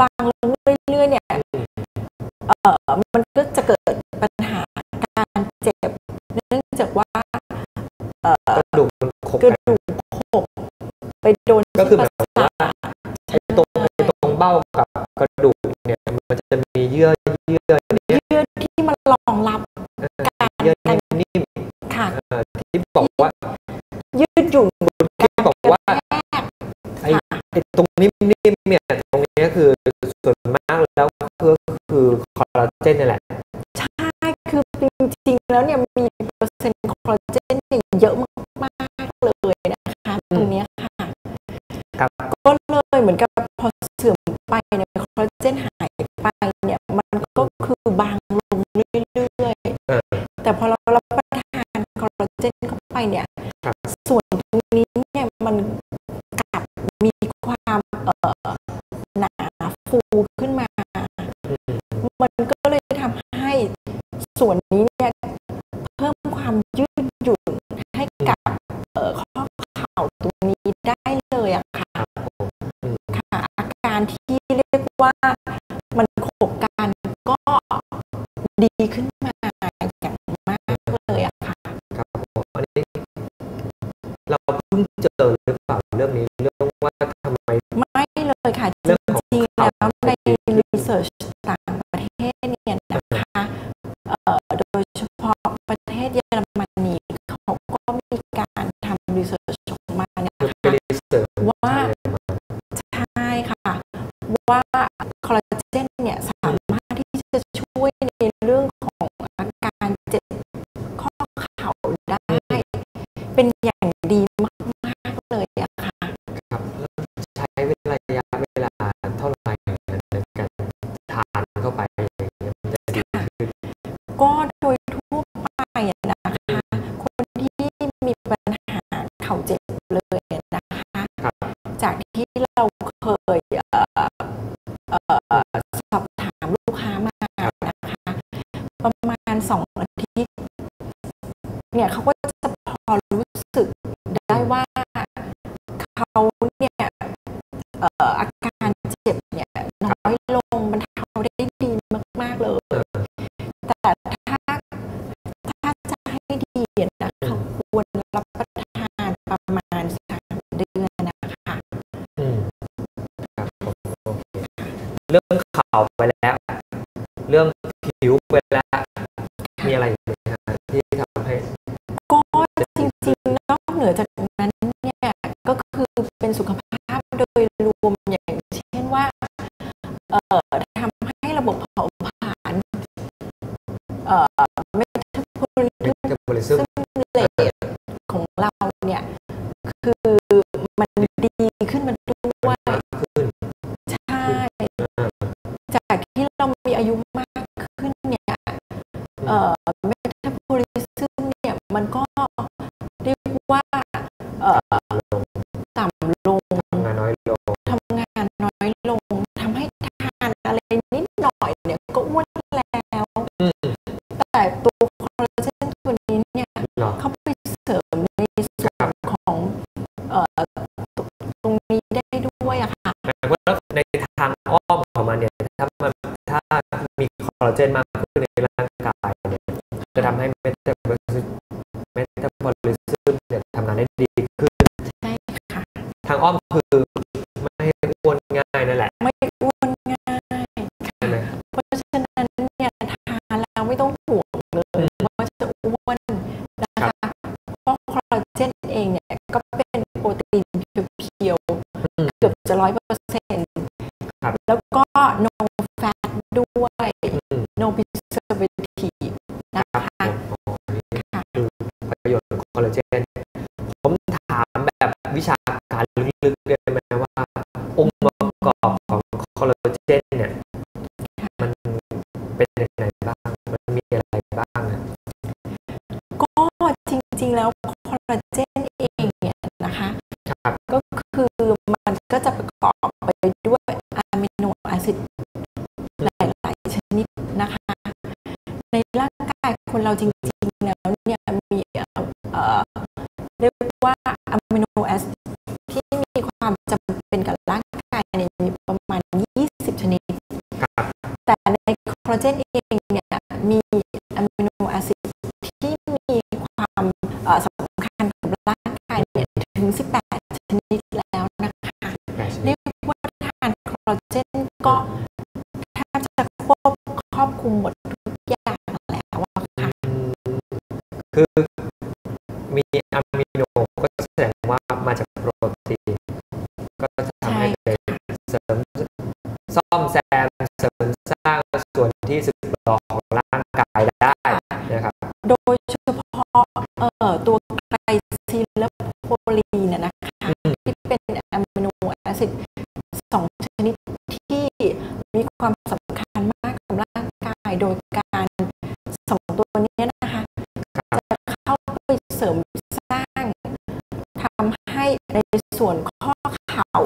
บางลงเรื่อยๆเนี่ยเอ่อมันก็จะเกิดปัญหาการเจ็บ เนื่องจากว่าเอ่อกระดูกมันขบกระกันดูกโขกไปโดนก็คือที่หปมายระความสาว่าทไอ้ตรงไอ้ตรงเบ้ากับกระดูกเนี่ยมันจะมีเยื่อเยื่อเนี่ยเยื่อที่มันรองรับเออเยื่อนิ่มค่ะๆเออที่บอกว่า ยืดหยุ่นที่บอกว่าแรกไอ้ไอ้ตรงนิ่มๆเนี่ยตรงเนี้ยคือ ส่วนมากแล้วคือคือคอลลาเจนนี่แหละ ใช่ คือจริงๆแล้วเนี่ยมีเปอร์เซ็นต์คอลลาเจนเนี่ยเยอะมากๆเลยนะคะตรงเนี้ยค่ะ ครับ ส่วนนี้เนี่ยเพิ่มความยืดหยุ่นให้กับข้อเข่าตรงนี้ได้เลยอะค่ะอืมค่ะอาการที่เรียกว่ามันขบกันก็ดีขึ้นมาอย่างมากเลยอะค่ะครับผมอันนี้เราเพิ่งเจอหรือ ว่าคอลลาเจนเนี่ยสามารถที่จะช่วยในเรื่องของอาการเจ็บข้อเข่าได้ เป็น เนี่ยเขาก็จะพอรู้สึกได้ว่าเขาเนี่ยอาการเจ็บเนี่ยน้อยลงบรรเทาได้ดีมาก ๆ เลย แต่ถ้าถ้าจะให้ดีนะเขาควรรับประทานประมาณสามเดือนนะคะเคเรื่องข่าวไปแล้ว เรื่องผิวไปแล้ว เอ่อเมตาบอลิซึมเลตของเราเนี่ยคือมันดีขึ้นมาด้วยมากขึ้นใช่อ่าจากที่เรามีอายุมากขึ้นเนี่ยเอ่อเมตาบอลิซึมเนี่ยมันก็เรียกว่า ลลาเจนมากขึ้นในร่างกายเนี่ยจะทำให้เมตาบอลิซึมเมตาบอลิซึมเนี่ยทำงานได้ดีขึ้น ใช่ค่ะ ทางอ้อมคือไม่ให้อ้วนง่ายนั่นแหละ ไม่อ้วนง่ายใช่ไหมเพราะฉะนั้นเนี่ยทานแล้วไม่ต้องห่วงเลยว่าจะอ้วนนะคะเพราะคอลลาเจนเองเนี่ยก็เป็นโปรตีนเพียวอืมๆเกือบจะร้อยเปอร์เซ็นต์ครับแล้วก็ no fat ด้วยอืม no preservative นะครัคะบผมอ๋อนี่ค่ะคือประโยชน์ของคอลลาเจน ผมถามแบบวิชาการลึกๆได้ไหมว่าองค์ประกอบของคอลลาเจนเนี่ยมันเป็นยังไงบ้าง มันมีอะไรบ้างนะก็จริงๆแล้วคอลลาเจนเองเนี่ยนะคะครับก็คือมันก็จะประกอบไปด้วย นเราจริงๆแล้วเนี่ยมีเรียกว่าอะมิโนแอซิดที่มีความจำเป็นกับร่างกายเนี่ยมีประมาณ 20 ชนิด แต่ในคอลลาเจนเอง คือมีอะมิโนก็แสดงว่ามาจากโปรตีน ก็จะทำให้เกิดเสริมซ่อมแซมเสริมสร้างส่วนที่สึกหรอ เสริมสร้างทำให้ในส่วนข้อเข่า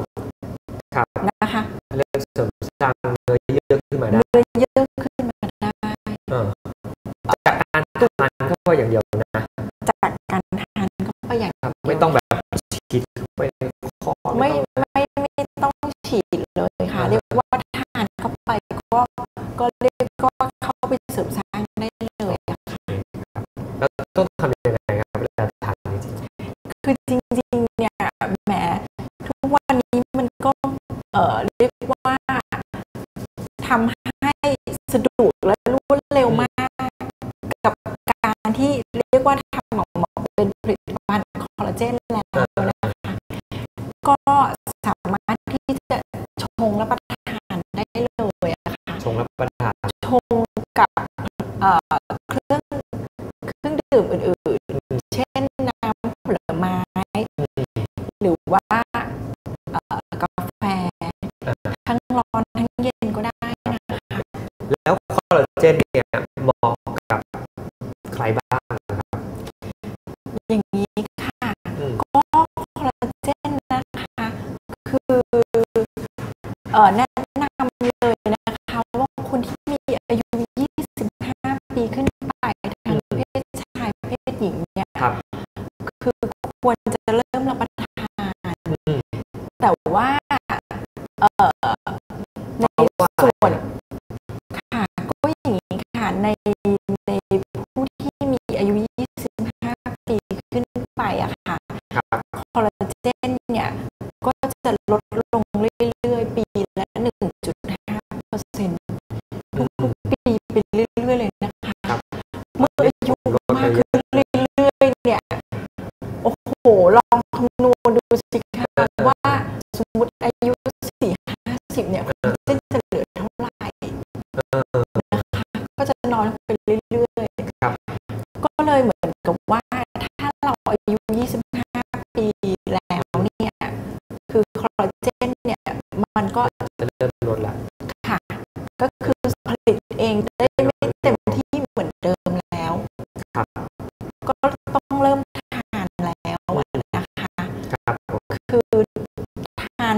ครับนะคะเริ่มเสริมสร้างเนื้อเยอะขึ้นมาได้เนื้อเยอะขึ้นมาได้เออจากการทานเข้าไปอย่างเดียวนะจากการทานเข้าไปอย่างครับไม่ต้องแบบฉีดเข้าไปในคอไม่ต้องไม่ไม่ เออเรียกว่าทำให้สะดวกและรวดเร็วมาก กับการที่เรียกว่าทำออกมาเป็นผลิตภัณฑ์คอลลาเจนแล้วนะคะก็สามารถที่จะชงรับประทานได้เลยอะค่ะชงรับประทานชงกับเอ่อเครื่องเค แนะนำเลยนะคะว่าคนที่มีอายุ 25 ปีขึ้นไปทางเพศชายเพศหญิงเนี่ยครับคือควรจะเริ่มรับประทานอืมแต่ว่าเอ่อในเพราะว่าส่วนค่ะก็อย่างนี้ค่ะในในผู้ที่มีอายุ 25 ปีขึ้นไปอะค่ะครับคอลลาเจ โอ้โหลองคำนวณดูสิคะว่าสมมติอายุสี่ห้าสิบเนี่ยเส้นจะเหลือเท่าไหร่นะคะก็จะน้อยไปเรื่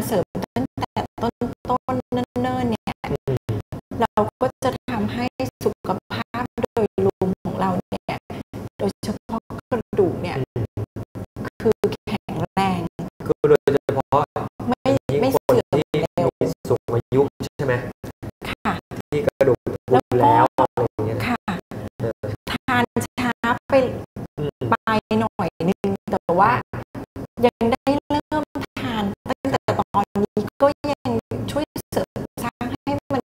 เสริมตั้งแต่ต้นต้นๆเนิ่นๆเนี่ยอืมเราก็จะทำให้สุขภาพโดยรวมของเราเนี่ยโดยเฉพาะกระดูกเนี่ยอืมคือแข็งแรงคือโดยเฉพาะไม่ยิ่งไม่คนเสื่อมที่เร็วมีสูงอายุใช่ไหมค่ะที่กระดูกพรุนแล้วอะไรอย่างเงี้ยค่ะเออทานช้าไปอืมไปหน่อยนึงแต่ว่ายังได้ ก็ยังช่วยเสริมสร้างให้มัน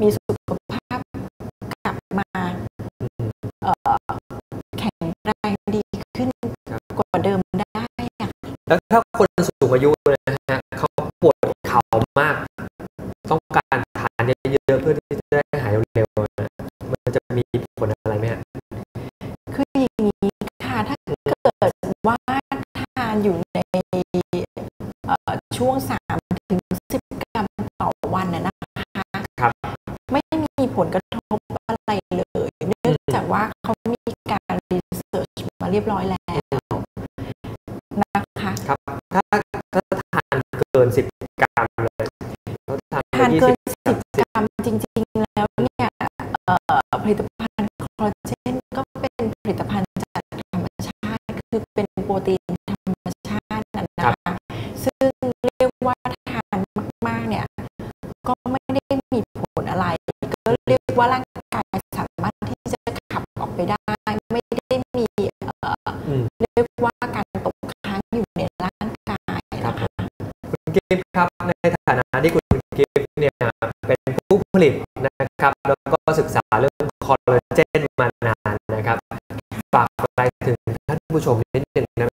มีสุขภาพกลับมาแข็งแรงดีขึ้นกว่าเดิมได้แล้วถ้าคนสูงอายุนะฮะเขาปวดเข่ามาก ต้องการทานเยอะๆเพื่อที่จะได้หายเร็วๆนะมันจะมีผลอะไรไหมฮะคืออย่างนี้ค่ะถ้าเกิดว่าทานอยู่ในช่วง3ถึง เรียบร้อยแล้วนะคะครับถ้าถ้าทานเกินสิบกรัมเลยเขาทานทานยี่เกิสินบ10 กรัมจริง ๆ แล้วเนี่ยเอ่อผลิตภัณฑ์คอลลาเจนก็เป็นผลิตภัณฑ์จากธรรมชาติ คือเป็นโปรตีนธรรมชาตินั่นนะคะซึ่งเรียกว่าทานมาก ๆ เนี่ย ก็ไม่ได้มีผลอะไร ก็เรียกว่าร่าง ผลิตนะครับ แล้วก็ศึกษาเรื่องคอลลาเจนมานานนะครับ ฝากอะไรถึงท่านผู้ชมนิดหนึ่งนะ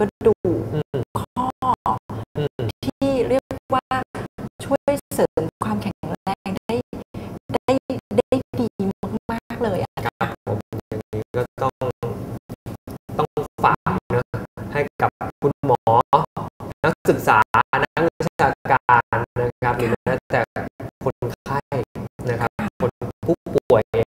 กระดูกข้อที่เรียกว่าช่วยเสริมความแข็งแรงได้ได้ได้ดีมากๆเลยอะครับผมอย่างนี้ก็ต้องต้องฝากนะให้กับคุณหมอ นักศึกษานักวิชาการนะครับหรือแม้แต่คนไข้นะครับ คนผู้ป่วยเอง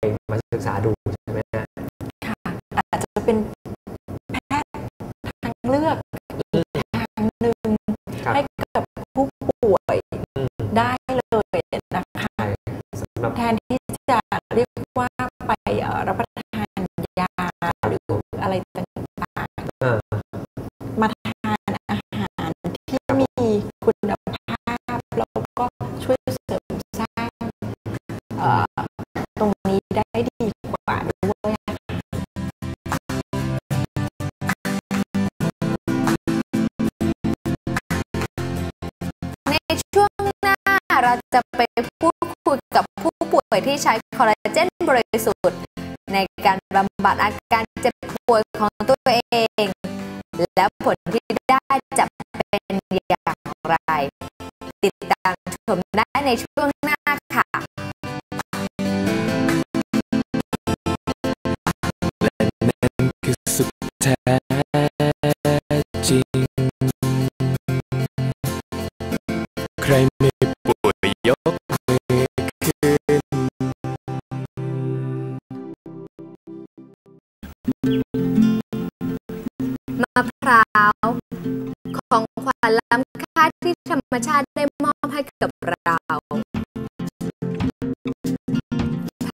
เราจะไปพูดคุยกับผู้ป่วยที่ใช้คอลลาเจนบริสุทธิ์ ในการบำบัดอาการเจ็บป่วยของตัวเอง และผลที่ได้จะเป็นอย่างไร ติดตามชมได้ในช่วงหน้าค่ะคือสุขแท้จริง ใครไม่ ของขวัญล้ำค่าที่ธรรมชาติได้มอบให้กับเรา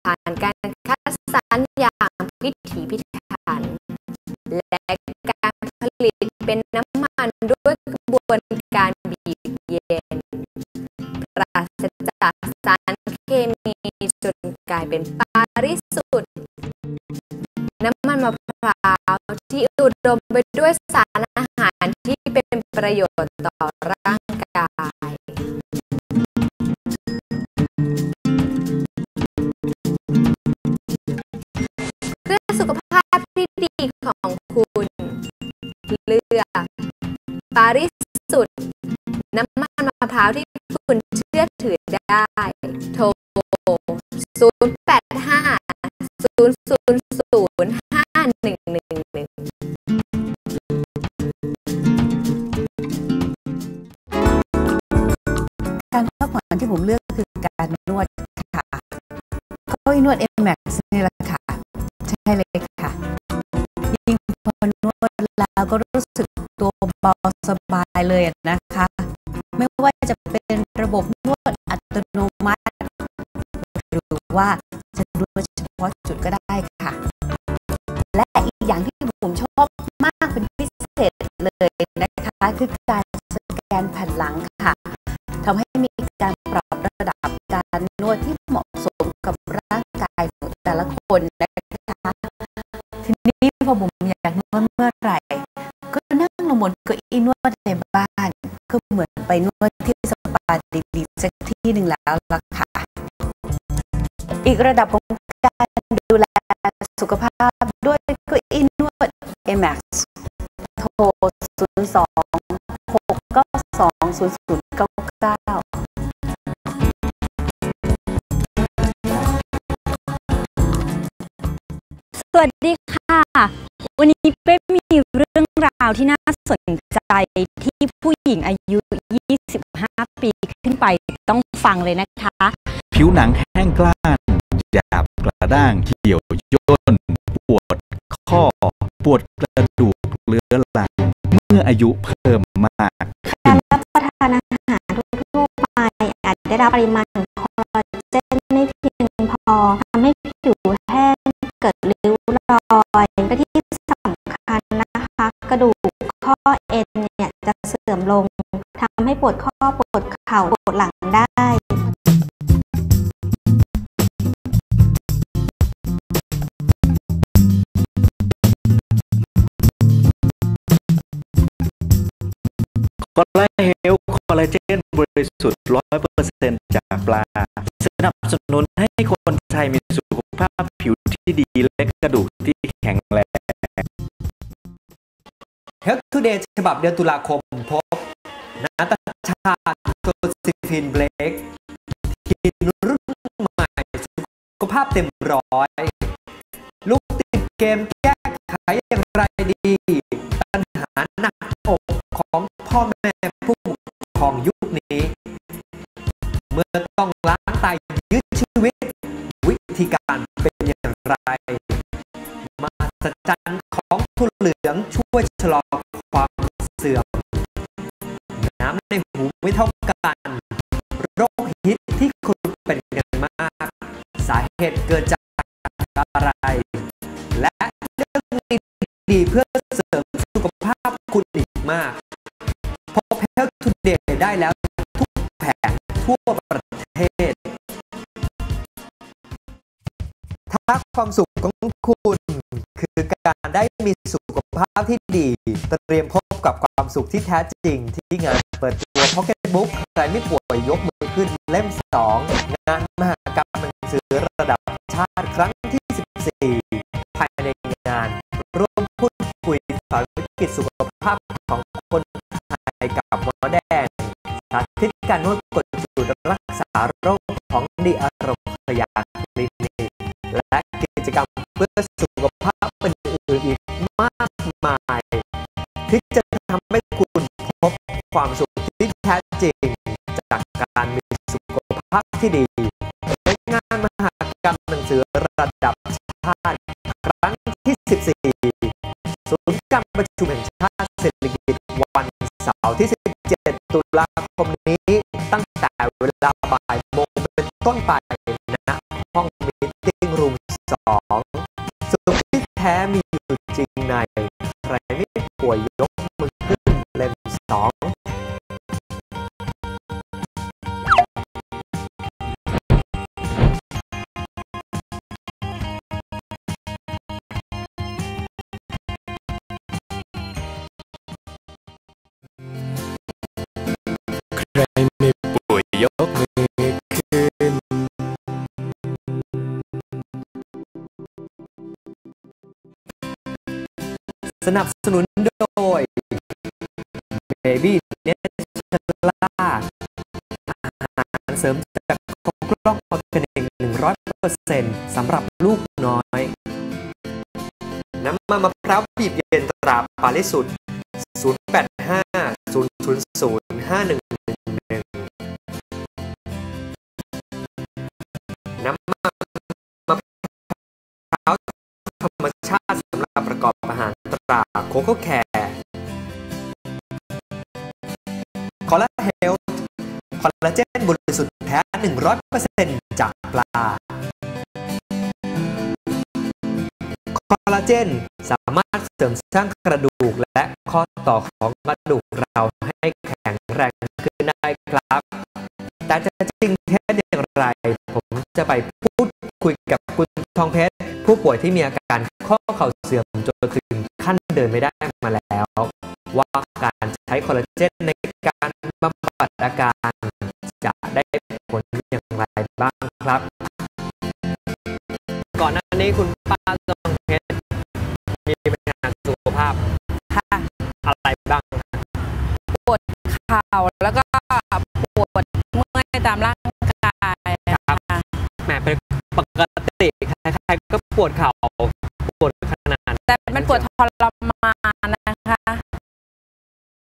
ผ่านการคัดสรรอย่างพิถีพิถัน และการผลิตเป็นน้ำมันด้วยกระบวนการบีบเย็น ปราศจากสารเคมีจนกลายเป็นปาริสุท ที่อุดมไปด้วยสารอาหารที่เป็นประโยชน์ต่อร่างกายเพื่อสุขภาพที่ดีของคุณเลือกปาริสุทธิ์น้ำมันมะพร้าวที่คุณเชื่อถือได้ โทร 0 8 5 0 0 0 ที่ผมเลือกคือการนวดค่ะเก็นวด M Max นี่แหละค่ะ ใช่เลยค่ะ ยิ่งพอนวดแล้วก็รู้สึกตัวเบาสบายเลยนะคะ ไม่ว่าจะเป็นระบบนวดอัตโนมัติ หรือว่าจะนวดเฉพาะจุดก็ได้ค่ะ และอีกอย่างที่ผมชอบมากเป็นพิเศษเลยนะคะ คือการ คนนะคะทีนี้พอผมอยากนวดเมื่อไหร่ ก็นั่งลงบนเก้าอี้นวดในบ้าน ก็เหมือนไปนวดที่สปาดีๆสักที่หนึ่งแล้วล่ะค่ะ อีกระดับของการดูแลสุขภาพด้วยเก้าอี้นวด Amax โทร 0 2 6 วัสดีค่ะ วันนี้เป้มีเรื่องราวที่น่าสนใจที่ผู้หญิงอายุ 25 ปีขึ้นไปต้องฟังเลยนะคะ ผิวหนังแห้งกร้านหยาบกระด้างเหี่ยวย่น ปวดข้อ ปวดกระดูกเรื้อรังเมื่ออายุเพิ่มมากการรับประทานอาหารทั่วๆไปอาจได้รับปริมาณของคอลลาเจนไม่เพียงพอทำให้ผิวแห้งเกิด มลงทำให้ปวดข้อปวดเข่าปวดหลังได้ คอลลาเฮลคอลลาเจนบริสุทธิ์ร้อยเปอร์เซ็นต์จากปลา สนับสนุนให้คนไทยมีสุขภาพผิวที่ดีและกระดูกที่แข็งแรง Health Today ฉบับเดือนตุลาคมพบ นาตาชาโจซิฟินเบลกทีมรุ่นใหม่สุขภาพเต็มร้อย ลูกติดเกมแก้ไขอย่างไรดี ปัญหาหนักอกของพ่อแม่ผู้ปกครองยุคนี้ เมื่อต้องล้างไตยืดชีวิต วิธีการเป็นอย่างไร อะไร และเรื่องดีเพื่อเสริมสุขภาพคุณอีกมากพบ Health Today ได้แล้วทุกแผงทั่วประเทศ ถ้าความสุขของคุณคือการได้มีสุขภาพที่ดี เตรียมพบกับความสุขที่แท้จริงที่งานเปิดตัว Pocket Book ใครไม่ป่วยยกมือขึ้นเล่ม 2 งานมหากรรมหนังสือระดับชาติครั้ง ภายในงาน ร่วมพูดคุยสอนวิกฤตสุขภาพของคนไทยกับหมอแดงสาธิตการนวดกดจุดรักษาโรคของดีอารมณ์ยาคลินิกและกิจกรรมเพื่อสุขภาพอื่นๆอีกมากมายที่จะทำให้คุณพบความสุขที่แท้จริง จากการมีสุขภาพที่ดีในงานมหากรรมหนังสือระดับ ประชุมแห่งชาติเศรษฐกิจวันเสาร์ที่ 17 ตุลาคมนี้ตั้งแต่เวลาบ่ายโมงเป็นต้นไปณห้องมีติ้งรูมสองสุขที่แท้มีอยู่จริงใน ใครไม่ป่วยยกมือขึ้นเล่มสอง นับสนุนโดย Baby n e t l a อาหารเสริมจากครบกล้องออร์แกนิก100%สำหรับลูกน้อย น้ำมันมะพร้าวบีบเย็นตราปาลิสุด 085 000 5111น้ำมันมะพร้าวธรรมชาติสำหรับประกอบ อาหาโคโค่แคร์คอลลาเฮลคอลลาเจนบริสุทธิ์แท้ 100%จากปลา คอลลาเจนสามารถเสริมสร้างกระดูกและข้อต่อของกระดูกเราให้แข็งแรงขึ้นได้ครับ แต่จะจริงแท้อย่างไร ผมจะไปพูดคุยกับคุณทองเพชรผู้ป่วยที่มีอาการข้อเข่าเสื่อมจนถึง ขั้นเดินไม่ได้มาแล้ว ว่าการใช้คอลลาเจนในการบำบัดอาการจะได้ผลอย่างไรบ้างครับ ก่อนหน้านี้คุณป้าทองเพชรมีปัญหาสุขภาพถ้าอะไรบ้างปวดเข่าแล้วก็ปวดเมื่อยตามร่างกายค่ะแหมเป็นปกติใครๆก็ปวดเข่า ปวดขนาด แต่มันปวดทร